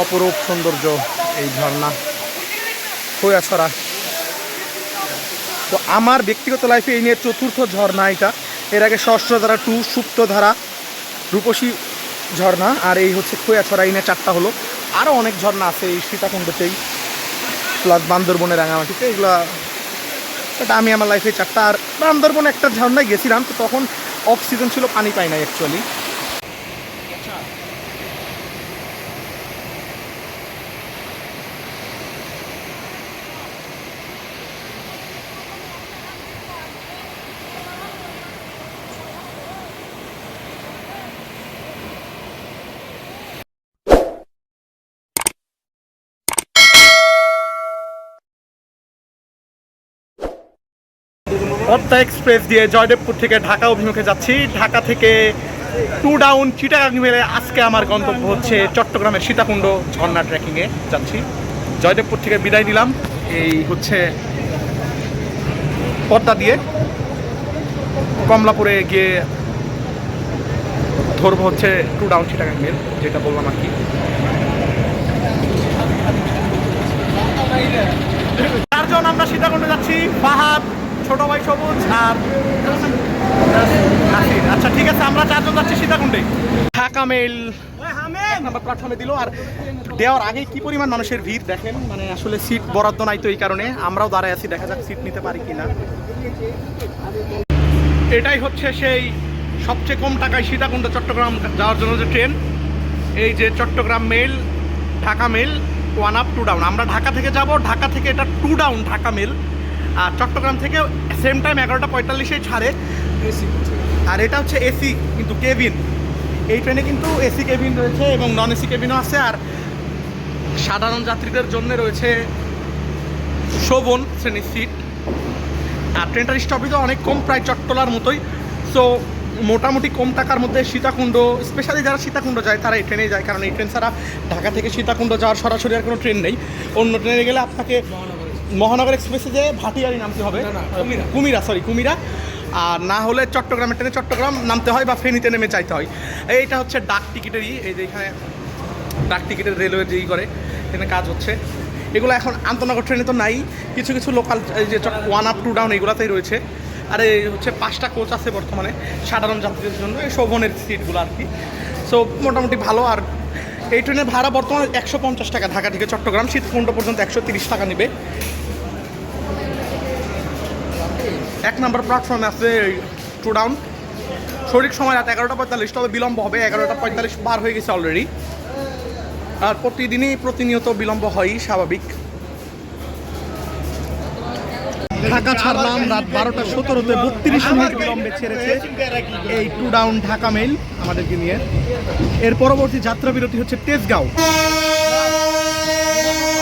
অপরূপ সৌন্দর্য এই ঝর্ণা। ছড়া তো আমার ব্যক্তিগত লাইফে এই নিয়ে চতুর্থ ঝর্ণা এটা। এর আগে ষষ্ঠধারা টু সুপ্ত ধারা রূপসী ঝর্ণা আর এই হচ্ছে খোয়াছড়া এই নিয়ে চারটা হলো। আরও অনেক ঝর্ণা আছে এই সীতাকুণ্ডতেই প্লাস বান্দরবনের রাঙামাটিতে। এগুলা এটা আমি আমার লাইফে চারটা। আর বান্দরবনে একটা ঝর্ণায় গেছিলাম, তো তখন অফ সিজন ছিল, পানি পাই নাই অ্যাকচুয়ালি পদ্মা এক্সপ্রেস দিয়ে জয়দেবপুর থেকে ঢাকা অভিমুখে যাচ্ছি। ঢাকা থেকে টু ডাউন চিটাগাং মেলে আজকে আমার গন্তব্য হচ্ছে চট্টগ্রামের সীতাকুণ্ড ঝর্ণা ট্রেকিংয়ে যাচ্ছি। জয়দেবপুর থেকে বিদায় নিলাম। এই হচ্ছে পদ্মা দিয়ে। কমলাপুরে গিয়ে ধরবো হচ্ছে টু ডাউন চিটাগাং মেল, যেটা বললাম আর কি। চারজন আমরা সীতাকুণ্ডে যাচ্ছি। ফাহাদ ছোট ভাই সবুজ আর আচ্ছা ঠিক আছে আমরা চারজন যাচ্ছি সীতাকুণ্ডে। ঢাকা মেল নাম্বার প্ল্যাটফর্মে দিল। আর দেওয়ার আগে কি পরিমাণ মানুষের ভিড় দেখেন? মানে আসলে সিট বরাদ্দ নাই তো এই কারণে। আমরাও দাঁড়ায় আছি দেখা যাক সিট নিতে পারি কিনা। এটাই হচ্ছে সেই সবচেয়ে কম টাকায় সীতাকুণ্ড চট্টগ্রাম যাওয়ার জন্য যে ট্রেন। এই যে Chattogram mail Dhaka mail one up two down আমরা ঢাকা থেকে যাব ঢাকা থেকে এটা টু ডাউন ঢাকা মেল আর চট্টগ্রাম থেকে সেম টাইম এগারোটা পঁয়তাল্লিশে ছাড়ে। আর এটা হচ্ছে এসি কিন্তু কেবিন এই ট্রেনে কিন্তু এসি কেবিন রয়েছে এবং নন এসি কেবিনও আছে। আর সাধারণ যাত্রীদের জন্য রয়েছে শোভন শ্রেণির সিট আর ট্রেনটার স্টপেজও অনেক কম, প্রায় চট্টলার মতোই। সো মোটামুটি কম টাকার মধ্যে সীতাকুণ্ড স্পেশালি যারা সীতাকুণ্ড যায়, তারা এই ট্রেনেই যায়। কারণ এই ট্রেন ছাড়া ঢাকা থেকে সীতাকুণ্ড যাওয়ার সরাসরি আর কোনো ট্রেন নেই। অন্য ট্রেনে গেলে আপনাকে মহানগর এক্সপ্রেসে যে ভাটিয়ারি নামতে হবে। কুমিরা। সরি কুমিরা। আর না হলে চট্টগ্রামের ট্রেনে চট্টগ্রাম নামতে হয় বা ফেনীতে নেমে চাইতে হয়। এইটা হচ্ছে ডাক টিকিটেরই এই যে এখানে ডাক টিকিটের রেলওয়ে যেই করে এখানে কাজ হচ্ছে। এগুলো এখন আন্তনগর ট্রেনে তো নাই। কিছু কিছু লোকাল এই যে ওয়ান আপ টু ডাউন এগুলোতেই রয়েছে। আর এই হচ্ছে পাঁচটা কোচ আছে বর্তমানে সাধারণ যাত্রীদের জন্য এই শোভনের সিটগুলো আর কি। সো মোটামুটি ভালো। আর এই ট্রেনের ভাড়া বর্তমানে একশো পঞ্চাশ টাকা। ঢাকা থেকে চট্টগ্রাম, শীতকুণ্ড পর্যন্ত একশো তিরিশ টাকা নেবে। এক নম্বর প্ল্যাটফর্মে আছে টু ডাউন সঠিক সময় রাত এগারোটা পঁয়তাল্লিশ, তবে বিলম্ব হবে। এগারোটা পঁয়তাল্লিশ বার হয়ে গেছে অলরেডি আর প্রতিদিনই প্রতিনিয়ত বিলম্ব হয়ই, স্বাভাবিক। ঢাকা ছাড়লাম রাত বারোটা সতেরোতে বত্রিশ মিনিট বিলম্বে ছেড়েছে এই টু ডাউন ঢাকা মেইল আমাদেরকে নিয়ে। এর পরবর্তী যাত্রা বিরতি হচ্ছে তেজগাঁও।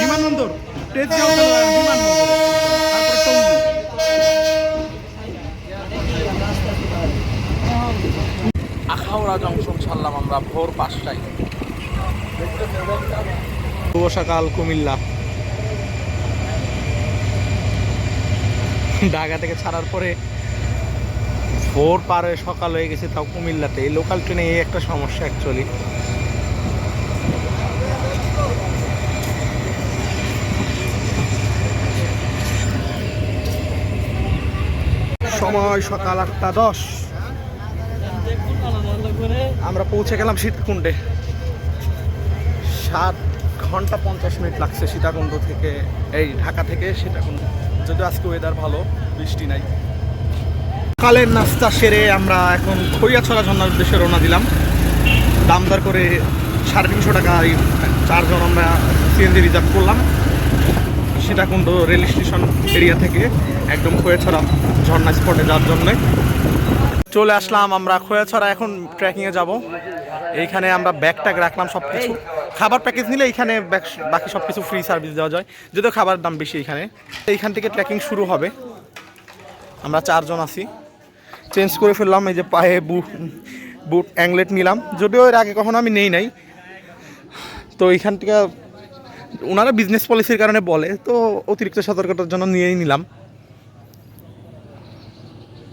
বিমানবন্দর তেজগাঁও বিমানবন্দর তারপরে আখাউড়া জংশন ছাড়লাম আমরা ভোর পাঁচটায়। শুভ সকাল কুমিল্লা। ঢাকা থেকে ছাড়ার পরে ভোর পার হয়ে সকাল হয়ে গেছে, তাও কুমিল্লাতে। এই লোকাল ট্রেনে এই একটা সমস্যা অ্যাকচুয়ালি সময় সকাল আটটা দশ। আমরা পৌঁছে গেলাম শীতকুণ্ডে সাত ঘণ্টা পঞ্চাশ মিনিট লাগছে সীতাকুণ্ড থেকে, এই ঢাকা থেকে সীতাকুণ্ড। যদিও আজকে ওয়েদার ভালো, বৃষ্টি নাই। সকালের নাস্তা সেরে আমরা এখন খৈয়াছড়া ঝর্ণার উদ্দেশ্যে রওনা দিলাম। দাম দর করে সাড়ে তিনশো টাকা চারজন আমরা সিএনজি রিজার্ভ করলাম। সীতাকুণ্ড রেল স্টেশন এরিয়া থেকে একদম খৈয়াছড়া ঝর্ণা স্পটে যাওয়ার জন্যে। চলে আসলাম আমরা খোয়াছড়া এখন ট্রেকিংয়ে যাব। এইখানে আমরা ব্যাগ ট্যাগ রাখলাম সব কিছু খাবার প্যাকেজ নিলে এইখানে বাকি সব কিছু ফ্রি সার্ভিস দেওয়া যায়। যদিও খাবার দাম বেশি এইখানে। এইখান থেকে ট্রেকিং শুরু হবে। আমরা চারজন আছি। চেঞ্জ করে ফেললাম এই যে পায়ে বুট বুট অ্যাংলেট নিলাম। যদিও এর আগে কখনো আমি নেই নাই। তো এইখান থেকে ওনারা বিজনেস পলিসির কারণে বলে তো অতিরিক্ত সতর্কতার জন্য নিয়েই নিলাম।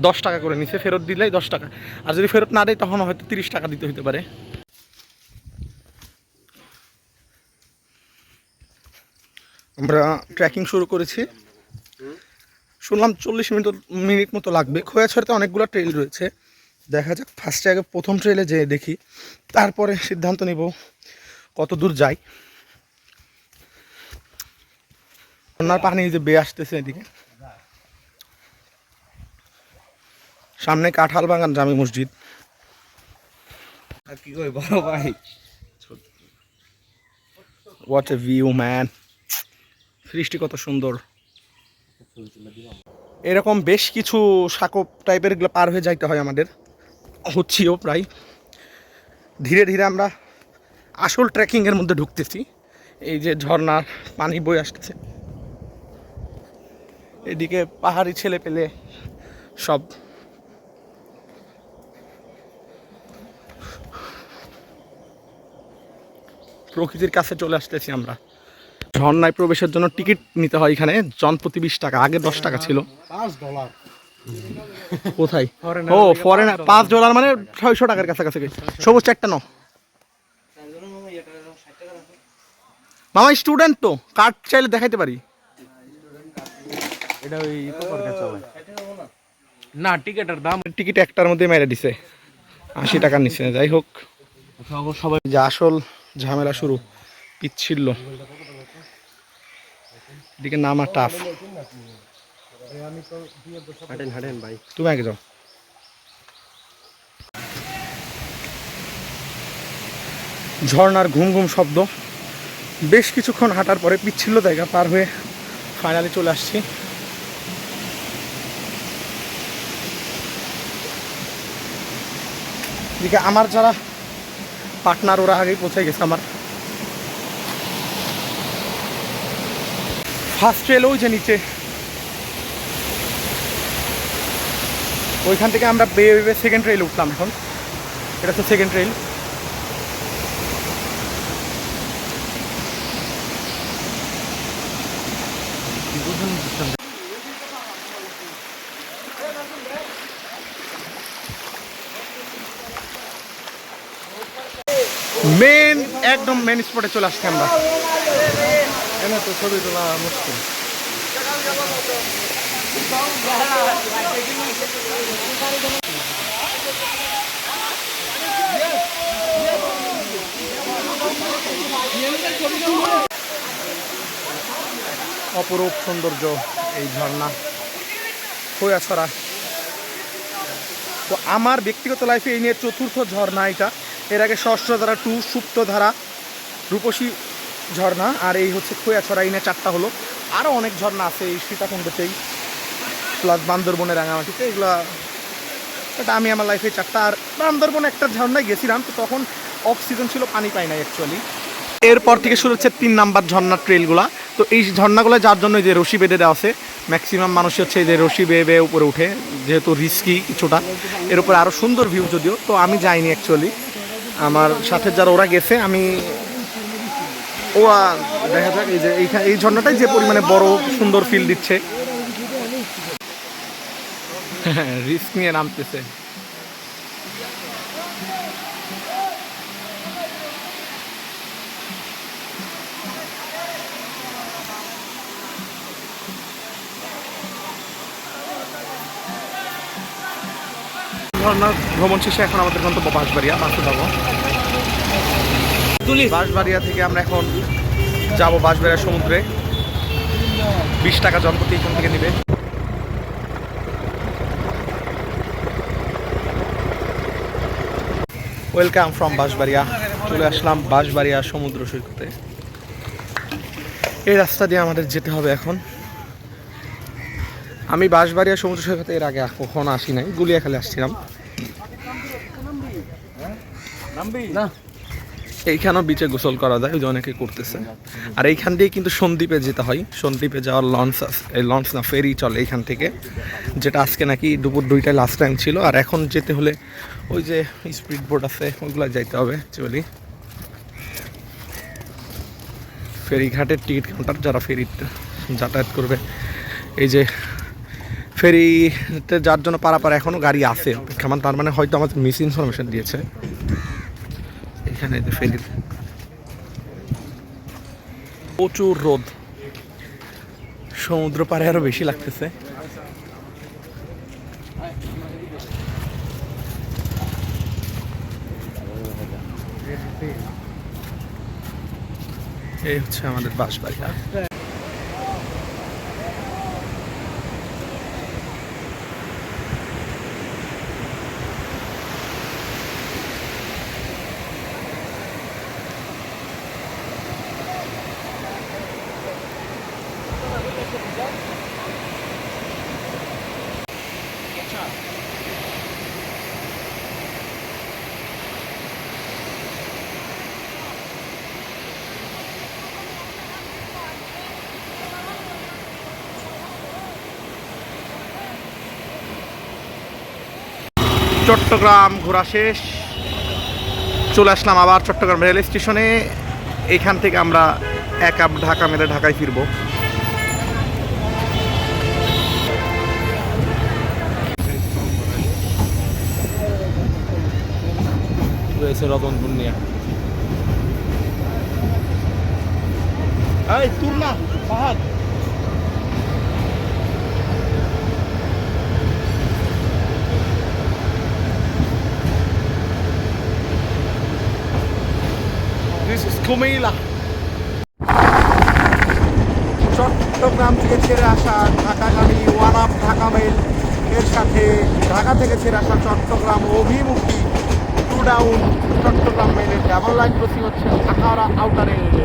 দশ টাকা করে নিছে, ফেরত দিলেই দশ টাকা। আর যদি ফেরত না দেয়, তখন হয়তো তিরিশ টাকা দিতে হতে পারে। আমরা ট্রেকিং শুরু করেছি। শুনলাম চল্লিশ মিনিট মিনিট মতো লাগবে। খোয়াছড়াতে অনেকগুলো ট্রেল রয়েছে। দেখা যাক ফার্স্টে আগে প্রথম ট্রেলে যেয়ে দেখি। তারপরে সিদ্ধান্ত নিব কত দূর যাই। বন্যার পানি যে বেয়ে আসতেছে এদিকে। সামনে কাঁঠাল বাগান জামি মসজিদ। আর কি কই বড় ভাই? হোয়াট এ ভিউ ম্যান সৃষ্টি কত সুন্দর। এরকম বেশ কিছু সাকপ টাইপেরগুলো পার হয়ে যাইতে হয় আমাদের। হচ্ছিও প্রায়। ধীরে ধীরে আমরা আসল ট্রেকিংয়ের মধ্যে ঢুকতেছি। এই যে ঝর্ণার পানি বয়ে আসতেছে। এদিকে পাহাড়ি ছেলে পেলে সব প্রকৃতির কাছে চলে আসতেছি আমরা। ঝর্ণায় প্রবেশের জন্য টিকিট নিতে হয় এখানে জন প্রতি বিশ টাকা আগে দশ টাকা ছিল। কোথায়? ও ফরেন পাঁচ ডলার মানে ছয়শো টাকার কাছাকাছি। সবুজ একটা ন মামা স্টুডেন্ট তো কার্ড চাইলে দেখাইতে পারি? এটা ওই না টিকেটের দাম টিকিট একটার মধ্যে মেরে দিছে। আশি টাকা নিচ্ছে যাই হোক। সবাই যে আসল ঝামেলা শুরু। পিচ্ছিল এদিকে নামা টাফ হাঁটেন হাঁটেন ভাই। তুমি আগে যাও। ঝর্ণার ঘুম ঘুম শব্দ। বেশ কিছুক্ষণ হাঁটার পরে পিচ্ছিল জায়গা পার হয়ে ফাইনালি চলে আসছি। এদিকে আমার যারা পার্টনার ওরা আগেই পৌঁছে গেছে আমার। ফার্স্ট রেল ওই যে নিচে। ওইখান থেকে আমরা বেয়ে বেয়ে সেকেন্ড ট্রেল উঠলাম এখন। এটা তো সেকেন্ড ট্রেল মেন একদম মেন স্পটে চলে আসছি আমরা। এনে তো ছবি তোলা মুশকিল। অপরূপ সৌন্দর্য এই ঝর্ণা। ছড়া। তো আমার ব্যক্তিগত লাইফে এই নিয়ে চতুর্থ ঝর্ণা এটা। এর আগে ষষ্ঠধারা টু সুপ্তধারা রূপসী ঝর্ণা, আর এই হচ্ছে খোয়াছড়া এই নিয়ে চারটা হলো। আরও অনেক ঝর্ণা আছে এই সীতাকুণ্ডতেই, প্লাস বান্দরবনের রাঙামাটিতে, এগুলা এটা আমি আমার লাইফে চারটা, আর বান্দরবন একটা ঝর্ণায় গেছিলাম, তো তখন অফ সিজন ছিল, পানি পাই নাই অ্যাকচুয়ালি এরপর থেকে শুরু হচ্ছে তিন নাম্বার ঝর্ণার ট্রেলগুলা তো এই ঝর্ণাগুলো যার জন্য যে রশি বেঁধে দেওয়া আছে ম্যাক্সিমাম মানুষ হচ্ছে এই যে রশি বেয়ে বেয়ে উপরে উঠে, যেহেতু রিস্কি কিছুটা, এর উপরে আরও সুন্দর ভিউ যদিও, তো আমি যাইনি অ্যাকচুয়ালি আমার সাথে যারা ওরা গেছে আমি ও আহ, দেখা যাক এই যে এইখানে এই ঝর্ণাটাই যে পরিমাণে বড় সুন্দর ফিল দিচ্ছে। রিস্ক নিয়ে নামতেছে। ঝর্ণার ভ্রমণ শেষে এখন আমাদের গন্তব্য বাঁশবাড়িয়া বাসে যাব। বাঁশবাড়িয়া থেকে আমরা এখন যাব বাঁশবাড়িয়া সমুদ্রে। বিশ টাকা জনপ্রতি এখান থেকে নেবে। Welcome from Banshbaria. চলে আসলাম বাঁশবাড়িয়া সমুদ্র সৈকতে। এই রাস্তা দিয়ে আমাদের যেতে হবে এখন। আমি বাঁশবাড়িয়া সমুদ্র সৈকতে এর আগে কখনো আসি নাই গুলিয়াখালে আসছিলাম। না। এইখানেও বিচে গোসল করা যায় ওই যে অনেকে করতেছে। আর এইখান দিয়ে কিন্তু সন্দ্বীপে যেতে হয়। সন্দ্বীপে যাওয়ার লঞ্চ আছে এই লঞ্চ না ফেরি চলে এইখান থেকে। যেটা আজকে নাকি দুপুর দুইটায় লাস্ট টাইম ছিল। আর এখন যেতে হলে ওই যে স্পিড বোট আছে ওইগুলো যাইতে হবে অ্যাকচুয়ালি ফেরিঘাটের টিকিট কাউন্টার যারা ফেরিতে যাতায়াত করবে। এই যে ফেরিতে যার জন্য পারাপার এখনও গাড়ি আছে। অপেক্ষমান তার মানে হয়তো আমাদের মিস ইনফরমেশন দিয়েছে। এখানে যে ফেরির প্রচুর রোদ। সমুদ্র পাড়ে আরও বেশি লাগতেছে। এই হচ্ছে আমাদের বাস চট্টগ্রাম ঘোরা শেষ। চলে আসলাম আবার চট্টগ্রাম রেল স্টেশনে। এখান থেকে আমরা এক আপ ঢাকা মেলে ঢাকায় ফিরবো। রয়েছে রতনপুর নিয়ে এই তুর না ফাহাদ চট্টগ্রাম থেকে ছেড়ে আসা ঢাকাগামী ওয়ান আপ ঢাকা মেল এর সাথে ঢাকা থেকে ছেড়ে আসা চট্টগ্রাম অভিমুখী টু ডাউন চট্টগ্রাম মেলের ডাবল লাইন প্রতি হচ্ছে ঢাকা আউটার রেলওয়ে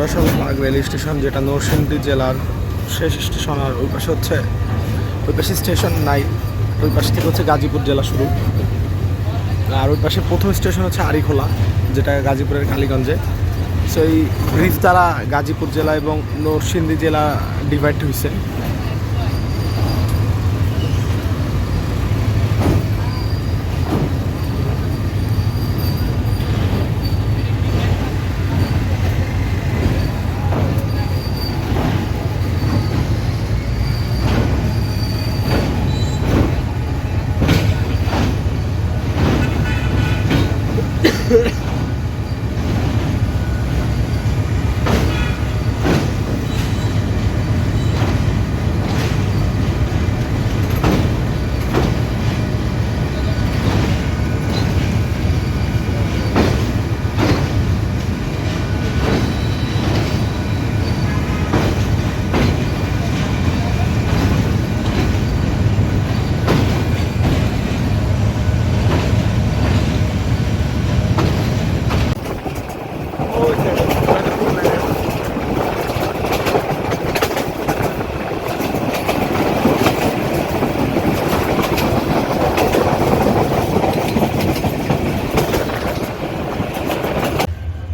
রসলবাগ রেল স্টেশন, যেটা নরসিংদী জেলার শেষ স্টেশন আর ওই পাশে হচ্ছে, ওই পাশে স্টেশন নাই, ওই পাশ থেকে হচ্ছে গাজীপুর জেলা শুরু। আর ওই পাশে প্রথম স্টেশন হচ্ছে আরিখোলা, যেটা গাজীপুরের কালীগঞ্জে। সো এই ব্রিজ দ্বারা গাজীপুর জেলা এবং নরসিংদী জেলা ডিভাইড হয়েছে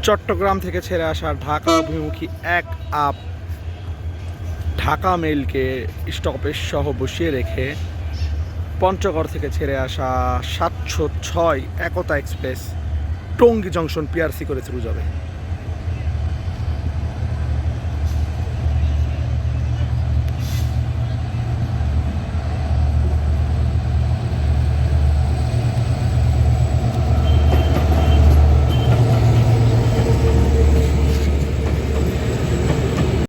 চট্টগ্রাম থেকে ছেড়ে আসা ঢাকা অভিমুখী এক আপ ঢাকা মেলকে স্টপেজ সহ বসিয়ে রেখে পঞ্চগড় থেকে ছেড়ে আসা সাতশো ছয় Ekota express Tongi junction PRC করে থ্রু যাবে